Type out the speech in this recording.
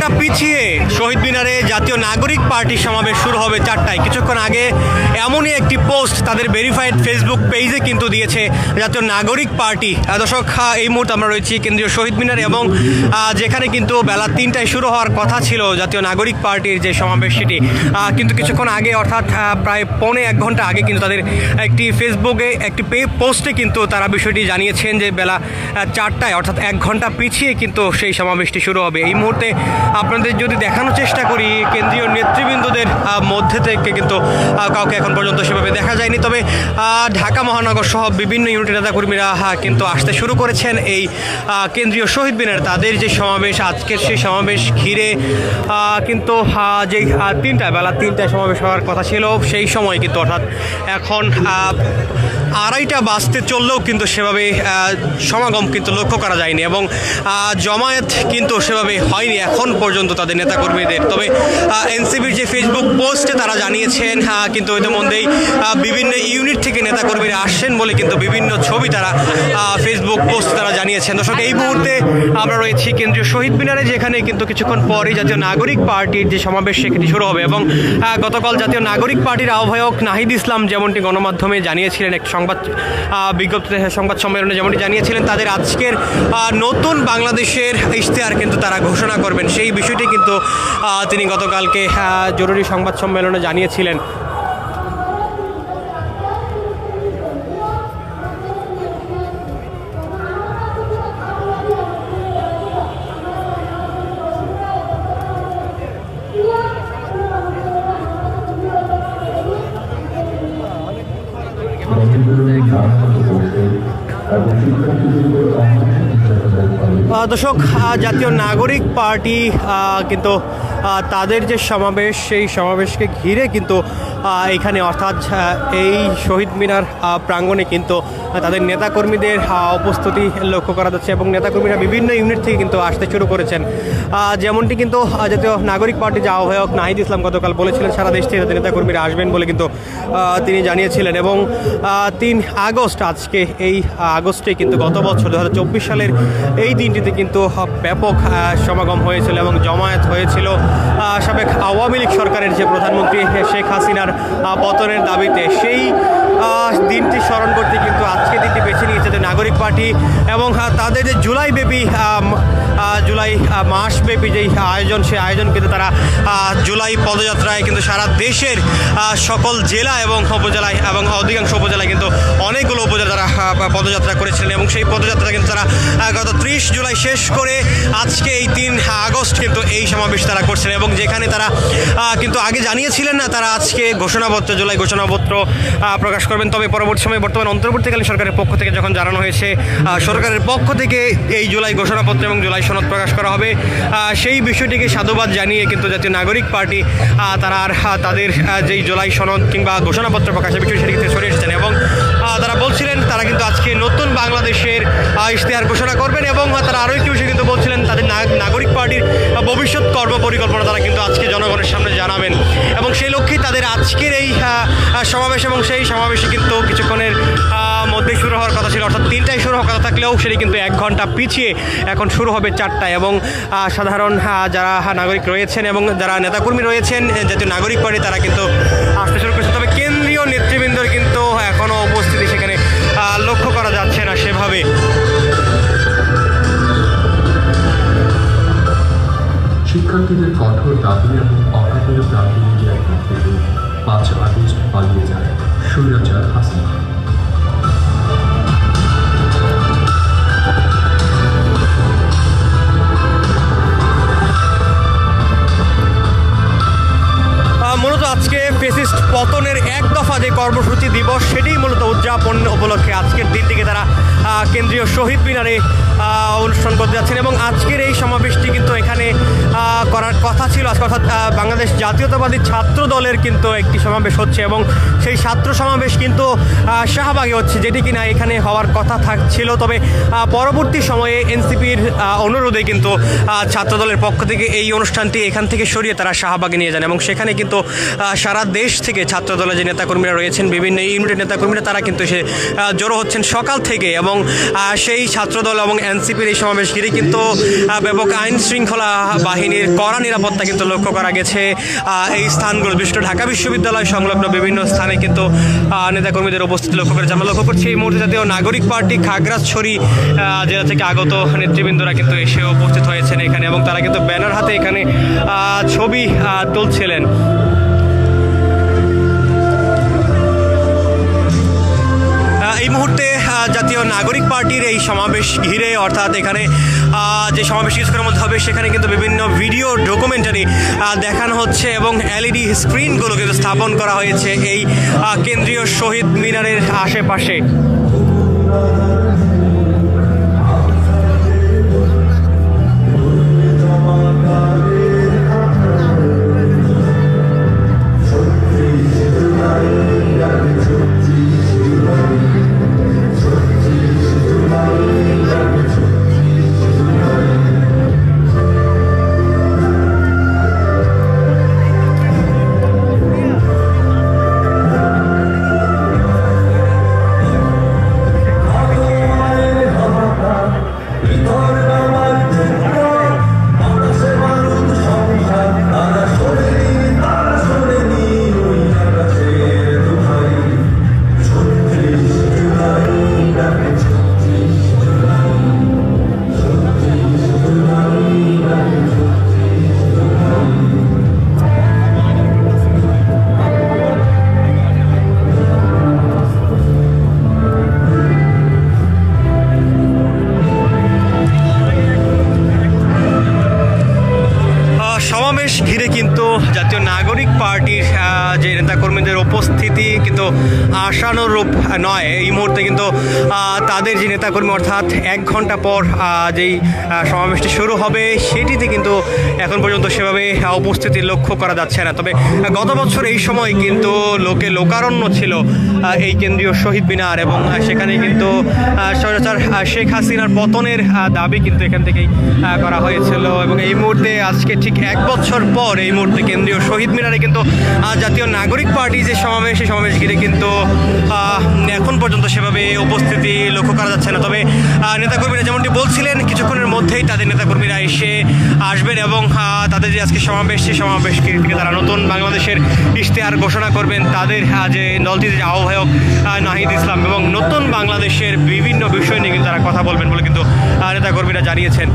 ঘণ্টা পিছিয়ে শহীদ মিনারে জাতীয় নাগরিক পার্টির সমাবেশ শুরু হবে চারটায়। কিছুক্ষণ আগে এমনই একটি পোস্ট তাদের ভেরিফাইড ফেসবুক পেজে কিন্তু দিয়েছে জাতীয় নাগরিক পার্টি। দর্শক এই মুহূর্তে আমরা রয়েছি কেন্দ্রীয় শহীদ মিনারে এবং যেখানে কিন্তু বেলা তিনটায় শুরু হওয়ার কথা ছিল জাতীয় নাগরিক পার্টির যে সমাবেশ সেটি কিন্তু কিছুক্ষণ আগে অর্থাৎ প্রায় পৌনে এক ঘণ্টা আগে কিন্তু তাদের একটি ফেসবুকে একটি পে পোস্টে কিন্তু তারা বিষয়টি জানিয়েছেন যে বেলা চারটায় অর্থাৎ এক ঘণ্টা পিছিয়ে কিন্তু সেই সমাবেশটি শুরু হবে। এই মুহূর্তে আপনাদের যদি দেখানোর চেষ্টা করি, কেন্দ্রীয় নেতৃবৃন্দদের মধ্যে থেকে কিন্তু কাউকে এখন পর্যন্ত সেভাবে দেখা যায়নি। তবে ঢাকা মহানগর সহ বিভিন্ন ইউনিটের নেতাকর্মীরা কিন্তু আসতে শুরু করেছেন এই কেন্দ্রীয় শহীদ মিনার। তাদের যে সমাবেশ, আজকের সেই সমাবেশ ঘিরে কিন্তু যে তিনটায়, বেলা তিনটায় সমাবেশ হওয়ার কথা ছিল, সেই সময় কিন্তু অর্থাৎ এখন আড়াইটা বাজতে চললেও কিন্তু সেভাবে সমাগম কিন্তু লক্ষ্য করা যায়নি এবং জমায়েত কিন্তু সেভাবে হয়নি। এখন পর্যন্ত তাদের নেতাকর্মীদের। তবে এনসিবির যে ফেসবুক পোস্টে তারা জানিয়েছেন কিন্তু ইতিমধ্যেই বিভিন্ন ইউনিট থেকে নেতাকর্মীরা আসছেন বলে কিন্তু বিভিন্ন ছবি তারা ফেসবুক পোস্ট তারা জানিয়েছেন। দর্শক এই মুহূর্তে আমরা রয়েছি কেন্দ্রীয় শহীদ মিনারে যেখানে কিন্তু কিছুক্ষণ পরেই জাতীয় নাগরিক পার্টির যে সমাবেশ সেটি শুরু হবে এবং গতকাল জাতীয় নাগরিক পার্টির আহ্বায়ক নাহিদ ইসলাম যেমনটি গণমাধ্যমে জানিয়েছিলেন এক সংবাদ আহ, বিজ্ঞপ্তিতে সংবাদ সম্মেলনে যেমনটি জানিয়েছিলেন তাদের আজকের নতুন বাংলাদেশের ইশতেহার কিন্তু তারা ঘোষণা করবেন। সেই বিষয়টি কিন্তু তিনি গতকালকে জরুরি সংবাদ সম্মেলনে জানিয়েছিলেন। দর্শক জাতীয় নাগরিক পার্টি কিন্তু তাদের যে সমাবেশ সেই সমাবেশকে ঘিরে কিন্তু এখানে অর্থাৎ এই শহীদ মিনার প্রাঙ্গণে কিন্তু তাদের নেতাকর্মীদের উপস্থিতি লক্ষ্য করা যাচ্ছে এবং নেতাকর্মীরা বিভিন্ন ইউনিট থেকে কিন্তু আসতে শুরু করেছেন। যেমনটি কিন্তু জাতীয় নাগরিক পার্টি যে আহ্বায়ক নাহিদ ইসলাম গতকাল বলেছিলেন, সারা দেশ থেকে তাদের নেতাকর্মীরা আসবেন বলে কিন্তু তিনি জানিয়েছিলেন এবং তিন আগস্ট আজকে, এই আগস্টে কিন্তু গত বছর দু হাজার চব্বিশ সালের এই দিনটিতে কিন্তু ব্যাপক সমাগম হয়েছিল এবং জমায়েত হয়েছিল সাবেক আওয়ামী লীগ সরকারের যে প্রধানমন্ত্রী শেখ হাসিনার পতনের দাবিতে। সেই দিনটি স্মরণ করতে কিন্তু আজকে দিনটি বেছে নিয়েছে নাগরিক পার্টি এবং তাদের যে জুলাই ব্যাপী আহ, জুলাই মাসব্যাপী যেই আয়োজন, সেই আয়োজন কিন্তু তারা জুলাই পদযাত্রায় কিন্তু সারা দেশের সকল জেলা এবং উপজেলায় এবং অধিকাংশ উপজেলায় কিন্তু অনেকগুলো উপজেলা তারা পদযাত্রা করেছিলেন এবং সেই পদযাত্রা কিন্তু তারা গত ত্রিশ জুলাই শেষ করে আজকে এই তিন আগস্ট কিন্তু এই সমাবেশ তারা করছেন এবং যেখানে তারা কিন্তু আগে জানিয়েছিলেন না তারা আজকে ঘোষণাপত্র, জুলাই ঘোষণাপত্র প্রকাশ করবেন। তবে পরবর্তী সময়ে বর্তমান অন্তর্বর্তীকালীন সরকারের পক্ষ থেকে যখন জানানো হয়েছে সরকারের পক্ষ থেকে এই জুলাই ঘোষণাপত্র এবং জুলাই সনদ প্রকাশ করা হবে। সেই বিষয়টিকে সাধুবাদ জানিয়ে কিন্তু জাতীয় নাগরিক পার্টি তারা আর তাদের যেই জুলাই সনদ কিংবা ঘোষণাপত্র প্রকাশের বিষয় সেটি থেকে সরে এসেছেন এবং তারা বলছিলেন তারা কিন্তু আজকে নতুন বাংলাদেশের ইশতেহার ঘোষণা করবেন এবং তারা আরও একটি বিষয় কিন্তু বলছিলেন তাদের নাগ- নাগরিক পার্টির ভবিষ্যৎ কর্ম পরিকল্পনা তারা কিন্তু আজকে জনগণের সামনে জানাবেন। এবং সেই লক্ষ্যেই তাদের আজকের এই সমাবেশ এবং সেই সমাবেশে কিন্তু কিছুক্ষণের মধ্যে শুরু হওয়ার কথা ছিল, অর্থাৎ তিনটায় শুরু হওয়ার কথা থাকলেও সেটি কিন্তু এক ঘণ্টা পিছিয়ে এখন শুরু হবে চারটায়। এবং সাধারণ যারা নাগরিক রয়েছেন এবং যারা নেতাকর্মী রয়েছেন জাতীয় নাগরিক পার্টি, তারা কিন্তু আসতে শুরু করেছে। তবে কেন্দ্রীয় নেতৃবৃন্দর কিন্তু এখনও উপস্থিতি সেখানে লক্ষ্য করা যাচ্ছে না সেভাবে। শিক্ষার্থীদের কঠোর দাবি এবং অকাতরে দাবি মিডিয়ার থেকে পাঁচ আগস্ট পালিয়ে যায় স্বৈরাচার হাসিনা। পতনের এক দফা যে কর্মসূচি দিবস সেটি মূলত উদযাপন উপলক্ষে আজকের দিনটিকে তারা কেন্দ্রীয় শহীদ মিনারে অনুষ্ঠান করতে যাচ্ছেন এবং আজকের এই সমাবেশটি কিন্তু এখানে করার কথা ছিল। আজকে অর্থাৎ বাংলাদেশ জাতীয়তাবাদী ছাত্র দলের কিন্তু একটি সমাবেশ হচ্ছে এবং সেই ছাত্র সমাবেশ কিন্তু শাহবাগে হচ্ছে, যেটি কিনা এখানে হওয়ার কথা থাকছিল। তবে পরবর্তী সময়ে এনসিপির অনুরোধে কিন্তু ছাত্র দলের পক্ষ থেকে এই অনুষ্ঠানটি এখান থেকে সরিয়ে তারা শাহবাগে নিয়ে যান এবং সেখানে কিন্তু সারা দেশ থেকে ছাত্র দলের যে নেতাকর্মীরা রয়েছেন, বিভিন্ন ইউনিটের নেতাকর্মীরা, তারা কিন্তু সে জড়ো হচ্ছেন সকাল থেকে এবং সেই ছাত্রদল এবং এনসিপির এই সমাবেশ ঘিরে কিন্তু ব্যাপক আইন শৃঙ্খলা বাহিনীর কড়া নিরাপত্তা কিন্তু লক্ষ্য করা গেছে। এই স্থানগুলো বিশিষ্ট ঢাকা বিশ্ববিদ্যালয় সংলগ্ন বিভিন্ন স্থানে কিন্তু নেতাকর্মীদের উপস্থিতি লক্ষ্য করেছে। আমরা লক্ষ্য করছি এই মুহূর্তে জাতীয় নাগরিক পার্টি খাগড়াছড়ি জেলা থেকে আগত নেতৃবৃন্দরা কিন্তু এসে উপস্থিত হয়েছেন এখানে এবং তারা কিন্তু ব্যানার হাতে এখানে ছবি তুলছিলেন। এই মুহূর্তে জাতীয় নাগরিক পার্টির এই সমাবেশ ঘিরে, অর্থাৎ এখানে যে সমাবেশ কিছুক্ষণের মধ্যে হবে, সেখানে কিন্তু বিভিন্ন ভিডিও, ডকুমেন্টারি দেখানো হচ্ছে এবং এলইডি স্ক্রিনগুলো কিন্তু স্থাপন করা হয়েছে এই কেন্দ্রীয় শহীদ মিনারের আশেপাশে। সমাবেশ ঘিরে কিন্তু জাতীয় নাগরিক পার্টির যে নেতাকর্মীদের উপস্থিতি কিন্তু আশানুরূপ নয়। এই মুহূর্তে কিন্তু তাদের যে নেতাকর্মী অর্থাৎ এক ঘণ্টা পর যেই সমাবেশটি শুরু হবে সেটিতে কিন্তু এখন পর্যন্ত সেভাবে উপস্থিতি লক্ষ্য করা যাচ্ছে না। তবে গত বছর এই সময় কিন্তু লোকে লোকারণ্য ছিল এই কেন্দ্রীয় শহীদ মিনার এবং সেখানে কিন্তু আহ, স্বৈরাচার শেখ হাসিনার পতনের দাবি কিন্তু এখান থেকেই করা হয়েছিল। এবং এই মুহূর্তে আজকে ঠিক এক বছর পর এই মুহূর্তে কেন্দ্রীয় শহীদ মিনারে কিন্তু জাতীয় নাগরিক পার্টি যে সমাবেশ সেই সমাবেশ ঘিরে কিন্তু এখন পর্যন্ত সেভাবে উপস্থিতি লক্ষ্য করা যাচ্ছে না। তবে নেতাকর্মীরা যেমনটি বলছিলেন, কিছুক্ষণের মধ্যেই তাদের নেতাকর্মীরা এসে আসবেন এবং তাদের যে আজকে সমাবেশ, সেই সমাবেশ থেকে তারা নতুন বাংলাদেশের ইশতেহার ঘোষণা করবেন। তাদের যে দলটির যে আহ্বায়ক নাহিদ ইসলাম এবং নতুন বাংলাদেশের বিভিন্ন বিষয় নিয়ে কিন্তু তারা কথা বলবেন বলে কিন্তু নেতাকর্মীরা জানিয়েছেন।